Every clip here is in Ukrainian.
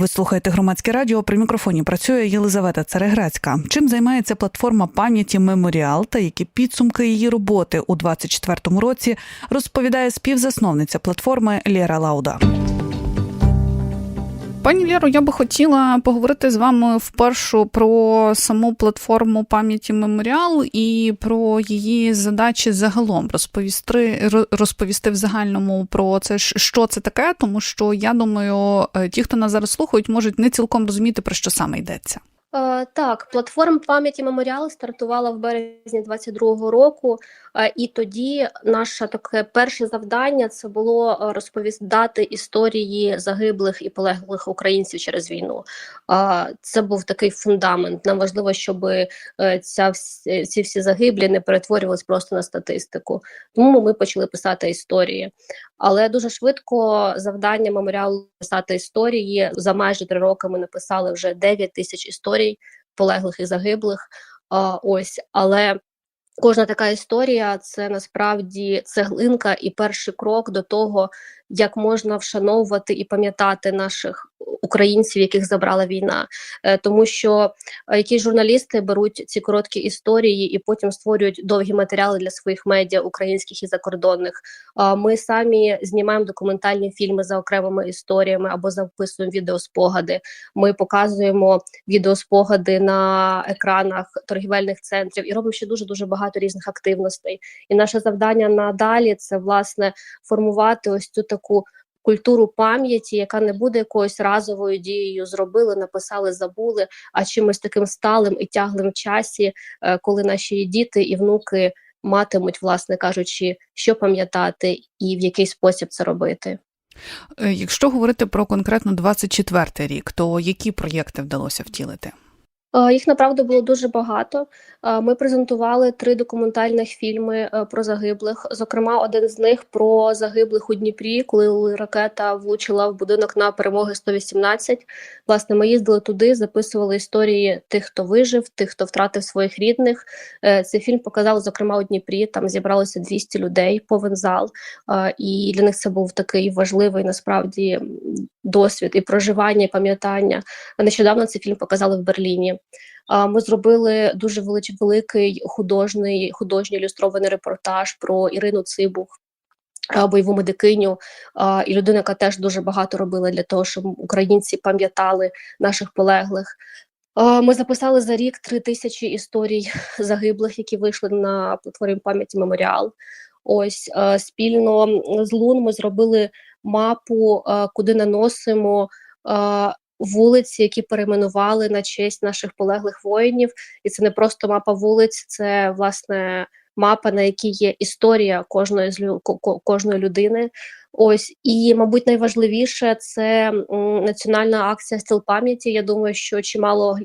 Ви слухаєте громадське радіо. При мікрофоні працює Єлизавета Цареграцька. Чим займається платформа пам'яті Меморіал та які підсумки її роботи у 2024 році, розповідає співзасновниця платформи Лєра Лауда. Пані Лєро, я би хотіла поговорити з вами вперше про саму платформу пам'яті меморіал і про її задачі загалом розповісти розповісти в загальному про це, що це таке, тому що я думаю, е, ті, хто нас зараз слухають, можуть не цілком розуміти про що саме йдеться. Е, Так, платформа пам'яті меморіал стартувала в березні 22-го року, і тоді наше таке перше завдання це було е, розповідати історії загиблих і полеглих українців через війну. Е, Це був такий фундамент. Нам важливо, щоб е, ця ці всі загиблі не перетворювалися просто на статистику. Тому ми почали писати історії. Але дуже швидко завдання меморіалу писати історії. За майже три роки ми написали вже 9 тисяч історій полеглих і загиблих. Ось, але кожна така історія це насправді цеглинка і перший крок до того, як можна вшановувати і пам'ятати наших українців, яких забрала війна. Е, Тому що е, якісь журналісти беруть ці короткі історії і потім створюють довгі матеріали для своїх медіа українських і закордонних. А Ми самі знімаємо документальні фільми за окремими історіями або записуємо відеоспогади. Ми показуємо відеоспогади на екранах торгівельних центрів і робимо ще дуже дуже багато різних активностей. І наше завдання надалі це власне формувати ось цю таку. Культуру пам'яті, яка не буде якоюсь разовою дією, зробили, написали, забули, а чимось таким сталим і тяглим часі, е, коли наші діти і внуки матимуть, власне кажучи, що пам'ятати і в який спосіб це робити. Е, Якщо говорити про конкретно 24 рік, то які проєкти вдалося втілити? Е, Їх направду було дуже багато. Е, Ми презентували три документальних фільми е, про загиблих. Зокрема, один з них про загиблих у Дніпрі, коли ракета влучила в будинок на перемоги 118. Власне, ми їздили туди, записували історії тих, хто вижив, тих, хто втратив своїх рідних. Цей фільм показали, зокрема, у Дніпрі. Там зібралося 200 людей, повен зал. І для них це був такий важливий насправді досвід і проживання, і пам'ятання. Нещодавно цей фільм показали в Берліні. Ми зробили дуже великий художній художній ілюстрований репортаж про Ірину Цибух. Бойову медикиню і людина, яка теж дуже багато робила для того, щоб українці пам'ятали наших полеглих. Ми записали за рік три тисячі історій загиблих, які вийшли на платформі пам'яті Меморіал. Ось спільно з Лун ми зробили мапу, куди наносимо вулиці, які перейменували на честь наших полеглих воїнів. І це не просто мапа вулиць, це власне мапа, на якій є історія кожної з кожної людини. Ось і, мабуть, найважливіше це національна акція стіл пам'яті. Я думаю, що чимало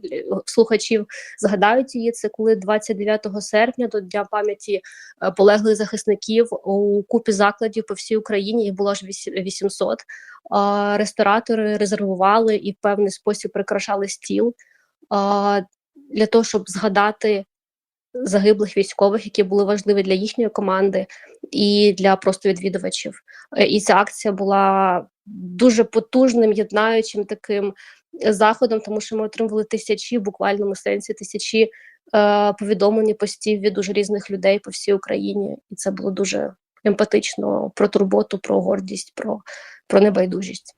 слухачів згадають її. Це коли 29 серпня до дня пам'яті е, полеглих захисників у купі закладів по всій Україні їх було вісі- 800. Ресторатори резервували і в певний спосіб прикрашали стіл для того, щоб згадати загиблих військових, які були важливі для їхньої команди і для просто відвідувачів. Е, І ця акція була дуже потужним, єднаючим таким заходом, тому що ми отримували тисячі, в буквальному сенсі, тисячі е, повідомлень постів від дуже різних людей по всій Україні, і це було дуже емпатично про турботу, про гордість, про, про небайдужість.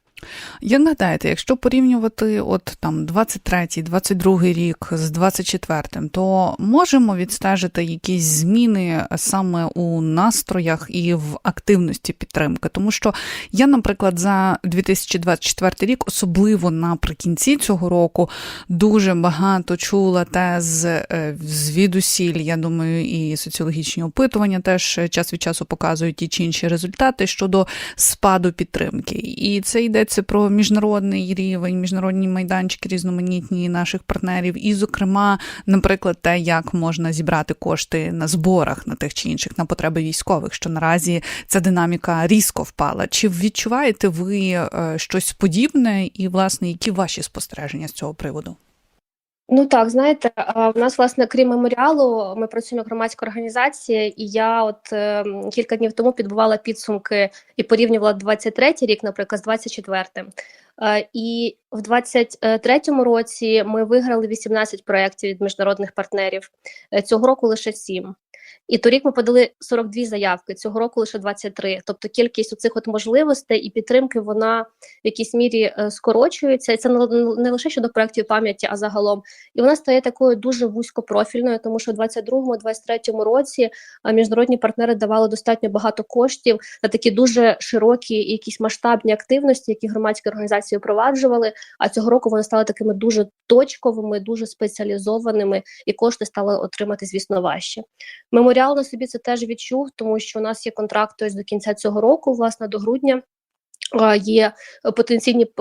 Як гадаєте, якщо порівнювати от там 23-й, 22-й рік з 24-м, то можемо відстежити якісь зміни саме у настроях і в активності підтримки? Тому що я, наприклад, за 2024 рік, особливо наприкінці цього року, дуже багато чула тез е, звідусіль. Я думаю, і соціологічні опитування теж час від часу показують ті чи інші результати щодо спаду підтримки. І це йдеться про міжнародний рівень, міжнародні майданчики різноманітні наших партнерів, і, зокрема, наприклад, те, як можна зібрати кошти на зборах на тих чи інших на потреби військових, що наразі ця динаміка різко впала. Чи відчуваєте ви е, щось подібне, і власне які ваші спостереження з цього приводу? Ну так, знаєте, в нас, власне, крім меморіалу, ми працюємо як громадська організація, і я от е, кілька днів тому підбувала підсумки і порівнювала 23-й рік, наприклад, з 24-м. Е, і В 23-му році ми виграли 18 проєктів від міжнародних партнерів. Е, Цього року лише 7. І торік ми подали 42 заявки, цього року лише 23. Тобто кількість оцих от можливостей і підтримки вона в якійсь мірі е, скорочується. І це не, лише щодо проєктів пам'яті, а загалом. І вона стає такою дуже вузькопрофільною, тому що в 22-23 році міжнародні партнери давали достатньо багато коштів на такі дуже широкі якісь масштабні активності, які громадські організації впроваджували. А цього року вони стали такими дуже точковими, дуже спеціалізованими, і кошти стали отримати, звісно, важче. Меморіал на собі це теж відчув, тому що у нас є контракт ось до кінця цього року, власне, до грудня. Є потенційні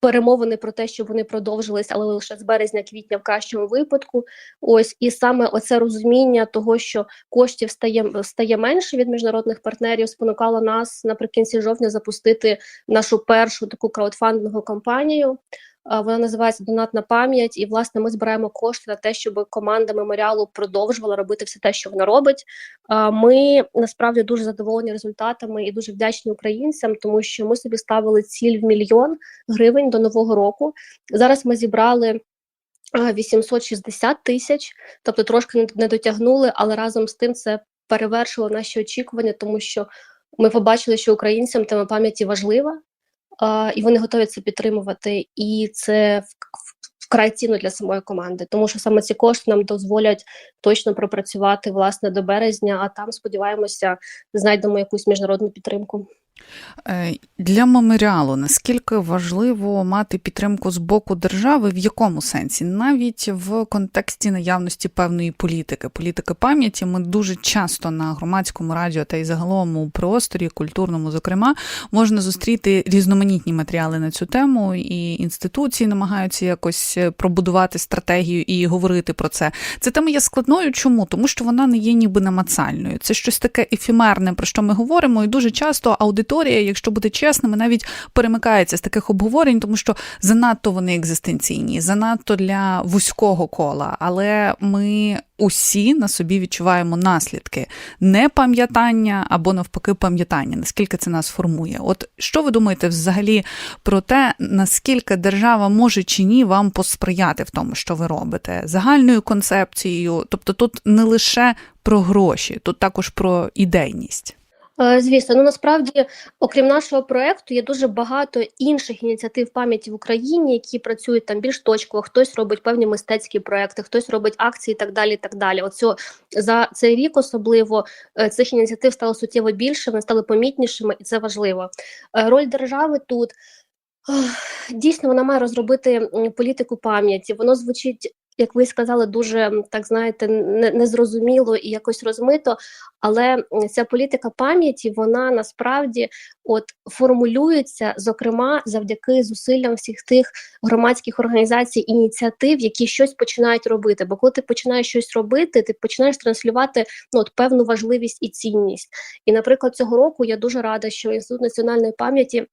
перемовини про те, щоб вони продовжились, але лише з березня-квітня в кращому випадку. Ось і саме оце розуміння того, що коштів стає стає менше від міжнародних партнерів, спонукало нас наприкінці жовтня запустити нашу першу таку краудфандингову кампанію. Вона називається Донатна пам'ять, і власне ми збираємо кошти на те, щоб команда меморіалу продовжувала робити все те, що вона робить. Ми насправді дуже задоволені результатами і дуже вдячні українцям, тому що ми собі ставили ціль в мільйон гривень до нового року. Зараз ми зібрали. а, 860 тисяч, тобто трошки не- дотягнули, але разом з тим це перевершило наші очікування, тому що ми побачили, що українцям тема пам'яті важлива, і вони готові це підтримувати. І це вкрай цінно для самої команди, тому що саме ці кошти нам дозволять точно пропрацювати власне до березня, а там сподіваємося, знайдемо якусь міжнародну підтримку. Е, Для меморіалу наскільки важливо мати підтримку з боку держави, в якому сенсі? Навіть в контексті наявності певної політики, політики пам'яті, ми дуже часто на громадському радіо та й загалом у просторі, культурному, зокрема, можна зустріти різноманітні матеріали на цю тему, і інституції намагаються якось пробудувати стратегію і говорити про це. Це тема є складною. Чому? Тому що вона не є ніби намацальною. Це щось таке ефемерне, про що ми говоримо, і дуже часто аудиторія, якщо бути чесними, навіть перемикається з таких обговорень, тому що занадто вони екзистенційні, занадто для вузького кола. Але ми усі на собі відчуваємо наслідки непам'ятання або навпаки пам'ятання, наскільки це нас формує. От що ви думаєте взагалі про те, наскільки держава може чи ні вам посприяти в тому, що ви робите, загальною концепцією? Тобто тут не лише про гроші, тут також про ідейність. Е, Звісно, ну насправді, окрім нашого проекту, є дуже багато інших ініціатив пам'яті в Україні, які працюють там більш точково. Хтось робить певні мистецькі проекти, хтось робить акції і так далі. І так далі. Оцю за цей рік особливо е, цих ініціатив стало суттєво більше, вони стали помітнішими, і це важливо. Е, Роль держави тут дійсно вона має розробити політику пам'яті. Воно звучить. Як ви сказали, дуже так знаєте, незрозуміло і якось розмито. Але ця політика пам'яті вона насправді от формулюється зокрема завдяки зусиллям всіх тих громадських організацій ініціатив, які щось починають робити. Бо коли ти починаєш щось робити, ти починаєш транслювати ну от певну важливість і цінність. І, наприклад, цього року я дуже рада, що інститут національної пам'яті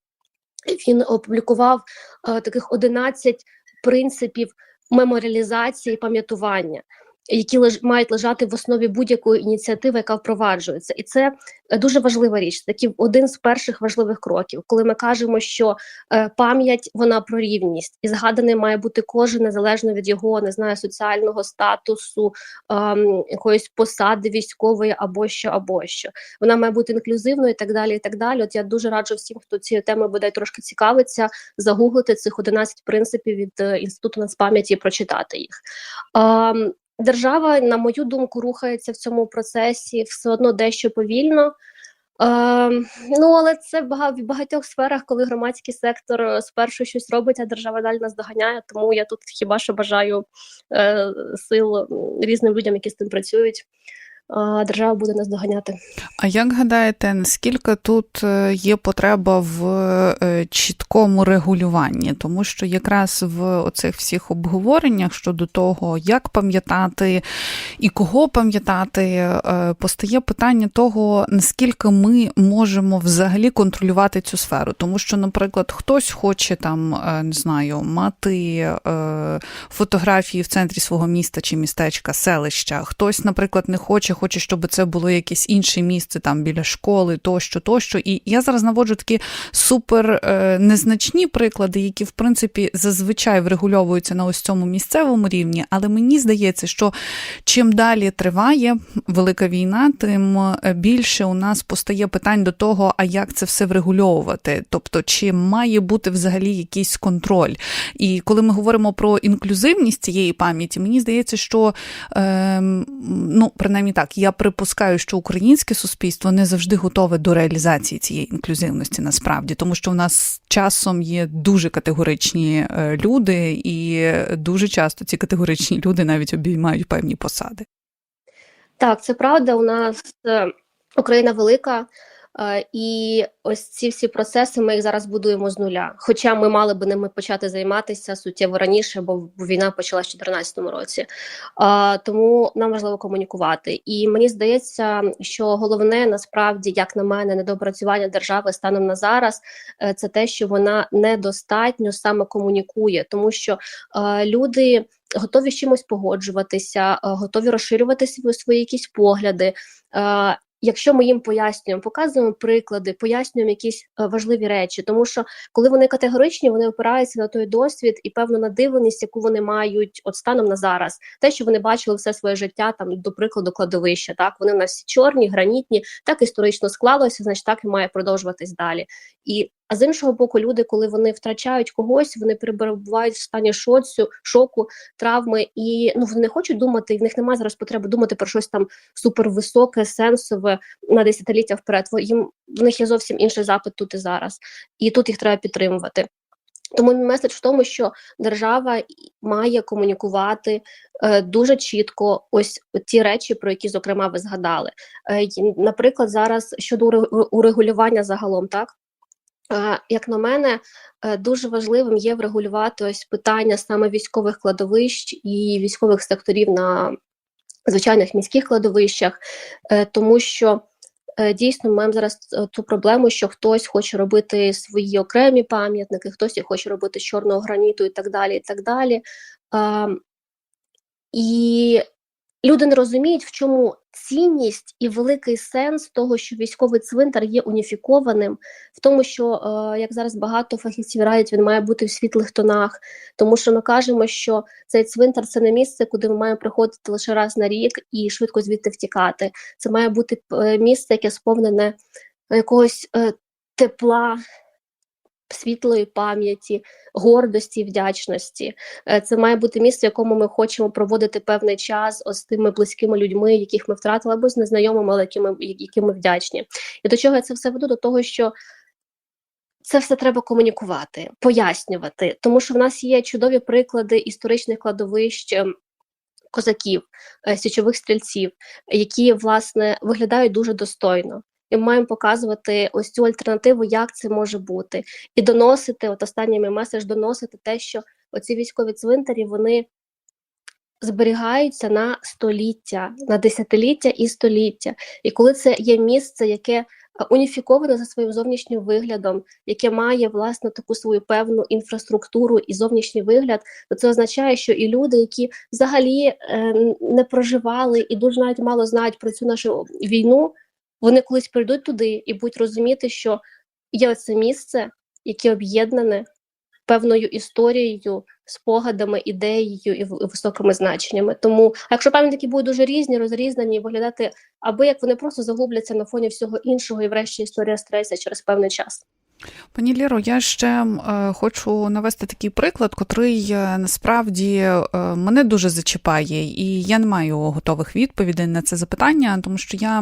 він опублікував е, таких 11 принципів меморіалізації пам'ятування. Які леж мають лежати в основі будь-якої ініціативи, яка впроваджується, і це е, дуже важлива річ. Такий один з перших важливих кроків, коли ми кажемо, що е, пам'ять вона про рівність, і згаданий має бути кожен незалежно від його не знаю соціального статусу, ем, якоїсь посади військової або що, або що. Вона має бути інклюзивною і так далі. І так далі. От я дуже раджу всім, хто цією темою буде трошки цікавиться, загуглити цих 11 принципів від е, інституту нацпам'яті і прочитати їх. Ем, Держава, на мою думку, рухається в цьому процесі все одно дещо повільно. Е, ну, але це в бага- в багатьох сферах, коли громадський сектор е, спершу щось робить, а держава далі нас доганяє. Тому я тут хіба що бажаю е, сил різним людям, які з тим працюють. Держава буде нас доганяти. А як гадаєте, наскільки тут е, є потреба в е, чіткому регулюванні? Тому що якраз в оцих всіх обговореннях щодо того, як пам'ятати і кого пам'ятати, е, постає питання того, наскільки ми можемо взагалі контролювати цю сферу. Тому що, наприклад, хтось хоче там, не знаю, мати фотографії в центрі свого міста чи містечка, селища, хтось, наприклад, не хоче ще хоче, щоб це було якесь інше місце там біля школи, тощо, тощо. І я зараз наводжу такі супер е, незначні приклади, які в принципі зазвичай врегульовуються на ось цьому місцевому рівні. Але мені здається, що чим далі триває велика війна, тим е, більше у нас постає питань до того, а як це все врегульовувати, тобто чи має бути взагалі якийсь контроль. І коли ми говоримо про інклюзивність цієї пам'яті, мені здається, що е, ну принаймні так, я припускаю, що українське суспільство не завжди готове до реалізації цієї інклюзивності насправді, тому що в нас часом є дуже категоричні е, люди, і дуже часто ці категоричні люди навіть обіймають певні посади. Так, це правда. У нас е, Україна велика, і ось ці всі процеси ми їх зараз будуємо з нуля. Хоча ми мали би ними почати займатися суттєво раніше, бо війна почалась в 2014 році. Е, Тому нам важливо комунікувати. І мені здається, що головне насправді, як на мене, недопрацювання держави станом на зараз, е, це те, що вона недостатньо саме комунікує, тому що е, люди готові з чимось погоджуватися, е, готові розширювати свої, свої якісь погляди. Якщо ми їм пояснюємо, показуємо приклади, пояснюємо якісь е, важливі речі, тому що коли вони категоричні, вони опираються на той досвід і певну надивленість, яку вони мають от станом на зараз, те, що вони бачили все своє життя, там до прикладу, кладовища. Так вони в нас всі чорні, гранітні, так історично склалося, значить так і має продовжуватись далі. І а з іншого боку, люди, коли вони втрачають когось, вони перебувають в стані шоцю, шоку, травми, і ну вони не хочуть думати, і в них немає зараз потреби думати про щось там супервисоке, сенсове на десятиліття вперед. Їм в них є зовсім інший запит тут і зараз, і тут їх треба підтримувати. Тому мій меседж в тому, що держава має комунікувати е, дуже чітко ось ті речі, про які, зокрема, ви згадали. Е, наприклад, зараз щодо уре- урегулювання загалом, так. Як на мене, е, дуже важливим є врегулювати ось питання саме військових кладовищ і військових секторів на звичайних міських кладовищах, е, тому що е, дійсно ми маємо зараз ту проблему, що хтось хоче робити свої окремі пам'ятники, хтось хоче робити з чорного граніту і так далі. І так далі. І люди не розуміють, в чому цінність і великий сенс того, що військовий цвинтар є уніфікованим, в тому, що е, як зараз багато фахівців радять, він має бути в світлих тонах, тому що ми кажемо, що цей цвинтар це не місце, куди ми маємо приходити лише раз на рік і швидко звідти втікати. Це має бути е, місце, яке сповнене якогось е, тепла. Світлої пам'яті, гордості, вдячності. Е, Це має бути місце, в якому ми хочемо проводити певний час з тими близькими людьми, яких ми втратили, або з незнайомими, але які ми, ми вдячні. І до чого я це все веду? До того, що це все треба комунікувати, пояснювати, тому що в нас є чудові приклади історичних кладовищ. ем, Козаків, е, січових стрільців, які власне виглядають дуже достойно, і ми маємо показувати ось цю альтернативу, як це може бути, і доносити. От останній мій меседж доносити те, що оці військові цвинтарі вони зберігаються на століття, на десятиліття і століття. І коли це є місце, яке е, уніфіковане за своїм зовнішнім виглядом, яке має власне таку свою певну інфраструктуру і зовнішній вигляд, то це означає, що і люди, які взагалі е, не проживали і дуже навіть мало знають про цю нашу війну, вони колись прийдуть туди і будуть розуміти, що є це місце, яке об'єднане певною історією, спогадами, ідеєю і високими значеннями. Тому, якщо пам'ятники будуть дуже різні, розрізнені, виглядати, аби як вони просто загубляться на фоні всього іншого, і врешті історія стресу через певний час. Пані Лєро, я ще е, хочу навести такий приклад, котрий е, насправді е, мене дуже зачіпає, і я не маю готових відповідей на це запитання, тому що я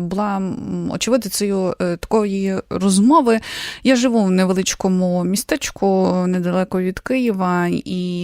була очевидицею такої розмови. Я живу в невеличкому містечку недалеко від Києва, і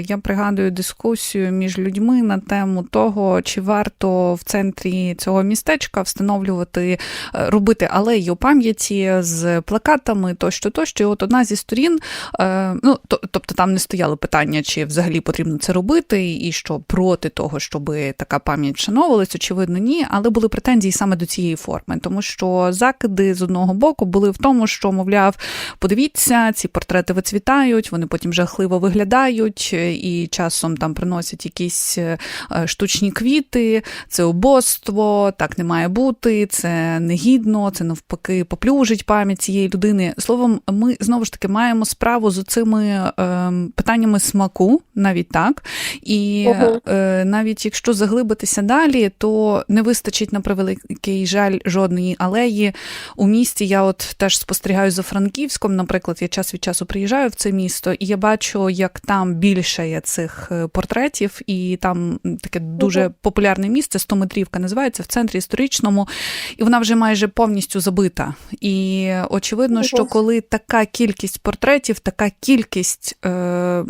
я пригадую дискусію між людьми на тему того, чи варто в центрі цього містечка встановлювати, робити алею пам'яті з плакатами, тощо, тощо. І от одна зі сторін, е, ну то, тобто там не стояло питання, чи взагалі потрібно це робити, і що проти того, щоб така пам'ять вшановувалась, очевидно, ні. Але були претензії саме до цієї форми, тому що закиди з одного боку були в тому, що мовляв, подивіться, ці портрети вицвітають, вони потім жахливо виглядають, і часом там приносять якісь е, штучні квіти, це убоство, так не має бути, це негідно, це навпаки поплюжить пам'ять цієї людини. Словом, ми знову ж таки маємо справу з цими е, питаннями смаку, навіть так. І е, навіть якщо заглибитися далі, то не вистачить на превеликий жаль жодної алеї. У місті я от теж спостерігаю за Франківськом. Наприклад, я час від часу приїжджаю в це місто, і я бачу, як там більше є цих е, портретів, і там таке дуже Мгм. популярне місце, 100-метрівка називається в центрі історичному, і вона вже майже повністю забита. І очевидно, що коли така кількість портретів, така кількість е,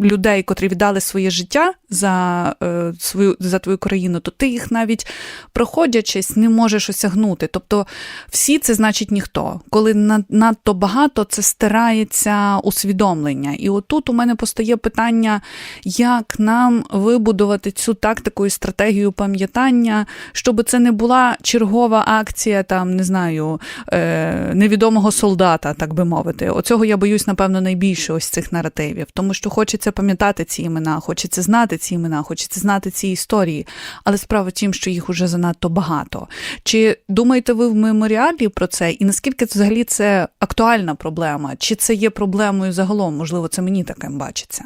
людей, котрі віддали своє життя за е, свою за твою країну, то ти їх навіть проходячись не можеш осягнути. Тобто, всі це значить ніхто. Коли над- надто багато, це стирається усвідомлення. І отут у мене постає питання, як нам вибудувати цю тактику і стратегію пам'ятання, щоб це не була чергова акція, там не знаю, е, невідомого солдата, так би мовити. Оцього я боюсь, напевно, найбільше ось цих наративів, тому що хочеться пам'ятати ці імена, хочеться знати ці імена, хочеться знати ці історії. Але справа в тім, що їх уже занадто багато. Чи думаєте ви в меморіалі про це? І наскільки взагалі це актуальна проблема? Чи це є проблемою загалом? Можливо, це мені таким бачиться?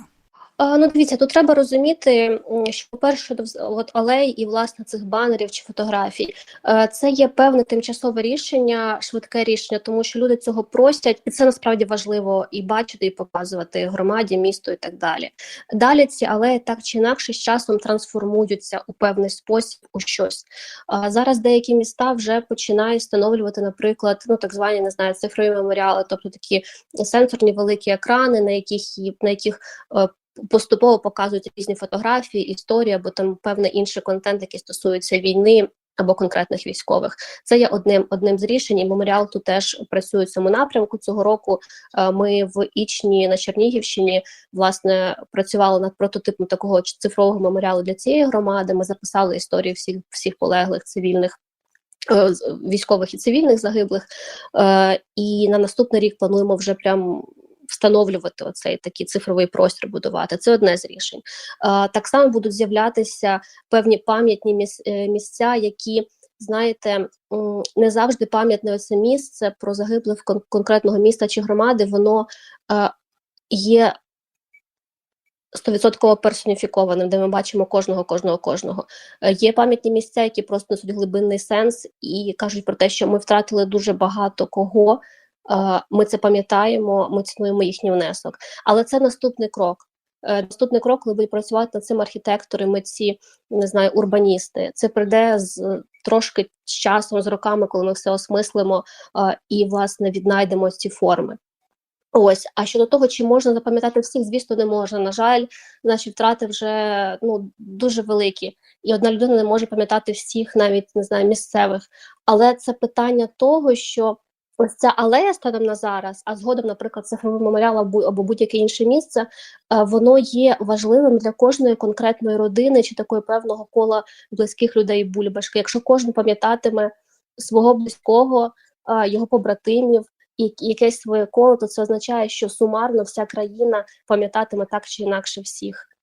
Ну, дивіться, тут треба розуміти, що, по-перше, до от алей і власне цих банерів чи фотографій, е, це є певне тимчасове рішення, швидке рішення, тому що люди цього просять, і це насправді важливо і бачити, і показувати громаді, місту і так далі. Далі ці алеї так чи інакше з часом трансформуються у певний спосіб у щось. Зараз деякі міста вже починають встановлювати, наприклад, ну так звані не знаю, цифрові меморіали, тобто такі сенсорні великі екрани, на яких на яких е, поступово показують різні фотографії, історії або там певний інший контент, який стосується війни. Або конкретних військових це є одним одним з рішень. і Меморіал тут теж працює в цьому напрямку. Цього року е, ми в Ічні на Чернігівщині власне працювали над прототипом такого цифрового меморіалу для цієї громади. Ми записали історії всіх всіх полеглих цивільних. е, Військових і цивільних загиблих, е, і на наступний рік плануємо вже прям встановлювати оцей такий цифровий простір будувати. Це одне з рішень. Так само будуть з'являтися певні пам'ятні е, місця, які, знаєте, не завжди пам'ятне це місце про загиблих кон- конкретного міста чи громади, воно е, є. Стовідсотково персоніфікованим, де ми бачимо кожного, кожного, кожного. Е, Є пам'ятні місця, які просто несуть глибинний сенс і кажуть про те, що ми втратили дуже багато кого, Ми це пам'ятаємо, ми цінуємо їхній внесок. Але це наступний крок. Е, Наступний крок, коли будуть працювати над цим архітектори, митці, не знаю, урбаністи. Це прийде з трошки з часом, з роками, коли ми все осмислимо е, і власне віднайдемо ці форми. Ось, а щодо того, чи можна запам'ятати всіх, звісно, не можна. На жаль, наші втрати вже ну дуже великі, і одна людина не може пам'ятати всіх, навіть не знаю, місцевих. Але це питання того, що ось ця алея станом на зараз, а згодом, наприклад, цифровий меморіал або, будь-яке інше місце, е, воно є важливим для кожної конкретної родини чи такої певного кола близьких людей бульбашки. Якщо кожен пам'ятатиме свого близького, е, його побратимів і якесь своє коло, то це означає, що сумарно вся країна пам'ятатиме так чи інакше всіх.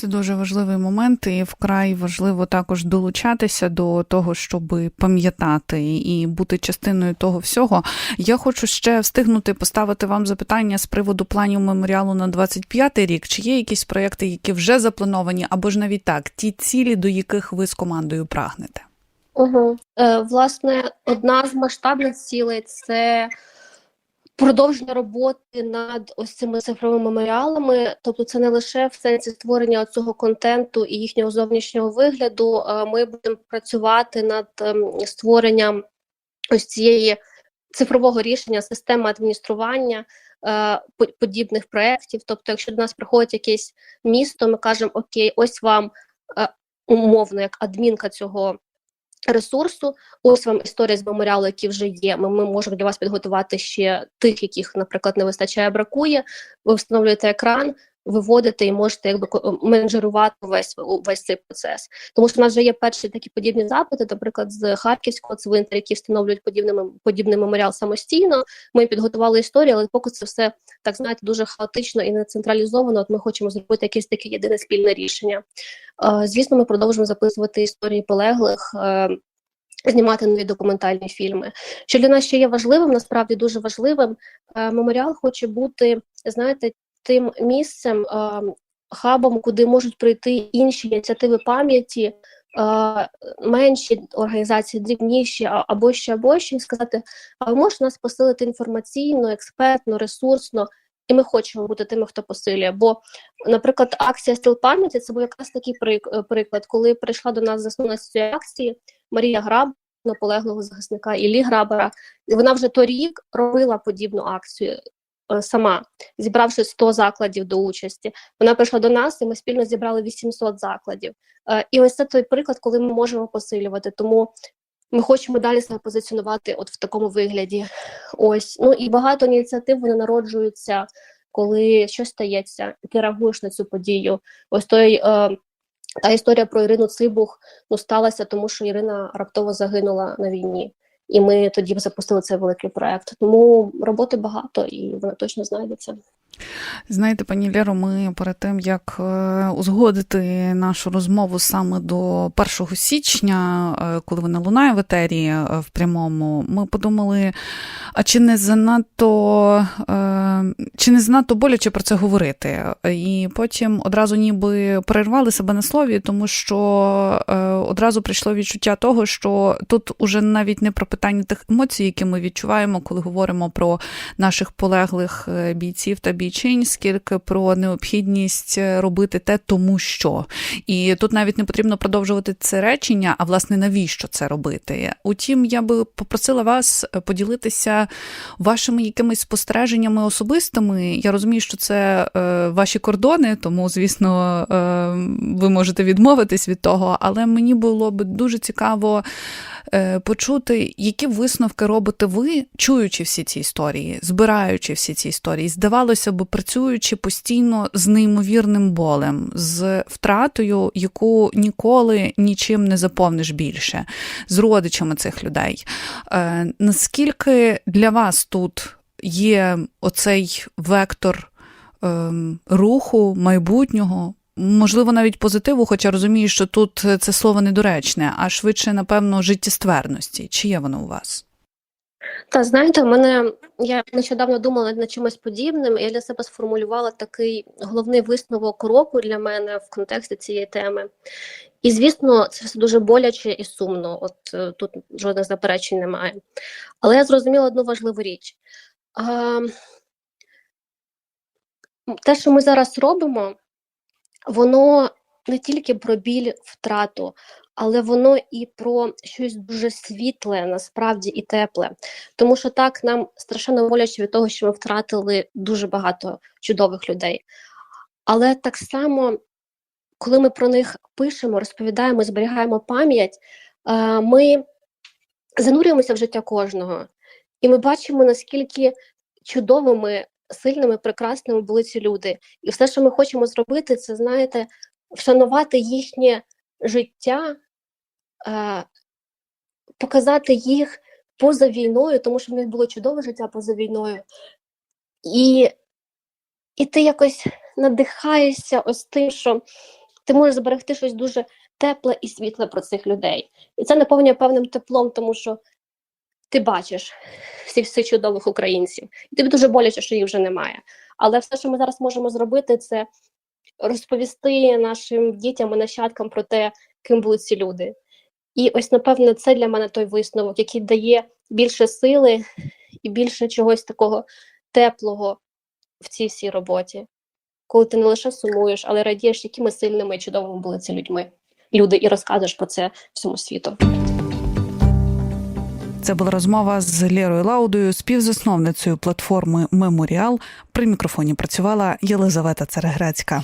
Це дуже важливий момент, і вкрай важливо також долучатися до того, щоб пам'ятати і бути частиною того всього. Я хочу ще встигнути поставити вам запитання з приводу планів меморіалу на 25-й рік. Чи є якісь проекти, які вже заплановані, або ж навіть так, ті цілі, до яких ви з командою прагнете? Угу. Е, власне, одна з масштабних цілей це продовження роботи над ось цими цифровими меморіалами. Тобто, це не лише в сенсі створення цього контенту і їхнього зовнішнього вигляду. Е, ми будемо працювати над ем, створенням ось цієї цифрового рішення системи адміністрування. е, по- Подібних проєктів, тобто, якщо до нас приходить якесь місто, ми кажемо: Окей, ось вам е, умовно як адмінка цього ресурсу. Ось вам історія з меморіалу, які вже є. Ми, ми можемо для вас підготувати ще тих, яких, наприклад, не вистачає, бракує. Ви встановлюєте екран, виводите і можете якби менеджерувати весь весь цей процес. Тому що в нас вже є перші такі подібні запити, наприклад, з харківського цвинтаря, які встановлюють подібний, подібний меморіал самостійно. Ми підготували історію, але поки це все так знаєте дуже хаотично і не централізовано. От ми хочемо зробити якесь таке єдине спільне рішення. Звісно, ми продовжуємо записувати історії полеглих. е, Знімати нові документальні фільми. Що для нас ще є важливим, насправді дуже важливим. е, Меморіал хоче бути, знаєте, тим місцем, хабом, куди можуть прийти інші ініціативи пам'яті, менші організації, дрібніші, або ще, або ще, і сказати, а ви можете нас посилити інформаційно, експертно, ресурсно, і ми хочемо бути тими, хто посилює. Бо, наприклад, акція стіл пам'яті це був якраз такий е, приклад, коли прийшла до нас засновниця цієї акції Марія Граб, наполеглого захисника Іллі Грабара, і вона вже торік робила подібну акцію сама, зібравши 100 закладів до участі. Вона прийшла до нас, і ми спільно зібрали 800 закладів. Е, І ось це той приклад, коли ми можемо посилювати. Тому ми хочемо далі себе позиціонувати от в такому вигляді. Ось ну і багато ініціатив вони народжуються, коли щось стається, і ти реагуєш на цю подію. Ось той е, та історія про Ірину Цибух ну сталася, тому що Ірина раптово загинула на війні. І ми тоді запустили цей великий проект. Тому роботи багато, і вона точно знайдеться. Знаєте, пані Лєро, ми перед тим як е, узгодити нашу розмову саме до 1 січня, е, коли вона лунає в етері е, в прямому, ми подумали, а чи не занадто чи не занадто боляче про це говорити? І потім одразу ніби перервали себе на слові, тому що одразу прийшло відчуття того, що тут уже навіть не про питання тих емоцій, які ми відчуваємо, коли говоримо про наших полеглих бійців та бійчинь, скільки про необхідність е, робити те, тому що. І тут навіть не потрібно продовжувати це речення, а власне навіщо це робити. Утім, я би попросила вас е, поділитися вашими якимись спостереженнями особистими. Я розумію, що це е, ваші кордони, тому, звісно, ви можете відмовитись від того, але мені було б дуже цікаво почути, які висновки робите ви, чуючи всі ці історії, збираючи всі ці історії. Здавалося б, працюючи постійно з неймовірним болем, з втратою, яку ніколи нічим не заповниш більше, з родичами цих людей. Е, наскільки для вас тут є оцей вектор ем, руху, майбутнього? Можливо, навіть позитиву, хоча розумію, що тут це слово недоречне, а швидше, напевно, життєстверності. Чи є воно у вас? Та знаєте, мене я нещодавно думала над чимось подібним. і Я для себе сформулювала такий головний висновок року для мене в контексті цієї теми. І звісно, це все дуже боляче і сумно. От е, тут жодних заперечень немає. Але я зрозуміла одну важливу річ. Те, що ми зараз робимо, воно не тільки про біль втрату, але воно і про щось дуже світле, насправді і тепле. Тому що так нам страшенно боляче від того, що ми втратили дуже багато чудових людей. Але так само, коли ми про них пишемо, розповідаємо, зберігаємо пам'ять, е, ми занурюємося в життя кожного, і ми бачимо, наскільки чудовими, сильними, прекрасними були ці люди. І все, що ми хочемо зробити, це знаєте, вшанувати їхнє життя, е, показати їх поза війною, тому що в них було чудове життя поза війною. І, і ти якось надихаєшся ось тим, що ти можеш зберегти щось дуже тепле і світле про цих людей. І це наповнює певним теплом, тому що ти бачиш всіх цих чудових українців. І тобі дуже боляче, що їх вже немає. Але все, що ми зараз можемо зробити, це розповісти нашим дітям і нащадкам про те, ким були ці люди. І ось, напевно, це для мене той висновок, який дає більше сили і більше чогось такого теплого в цій всій роботі. Коли ти не лише сумуєш, але радієш, якими сильними і чудовими були ці людьми. Люди і розказуєш про це всьому світу. Це була розмова з Лєрою Лаудою, співзасновницею платформи Меморіал. При мікрофоні працювала Єлизавета Церегрецька.